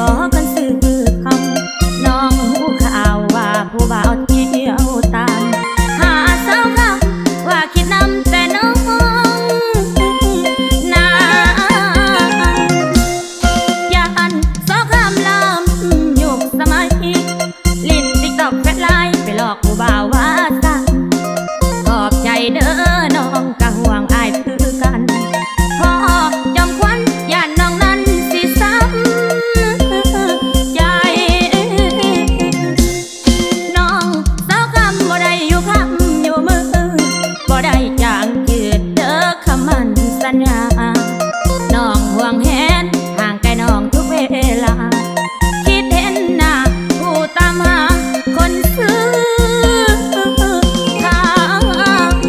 บอกกันสื่อคำน้องหูข่าวว่าผู้บ่าวเที่ยวตามหาสาวคำว่าคิดนำแต่น้องนางยาอันสาวคำลำยุคสมัยลิ้นติ๊กตอแฟลไลน์ไปหลอกผู้บ่าวว่าตาขอบใจเด้อ ได้จางเกิดเด้อขมันสัญญา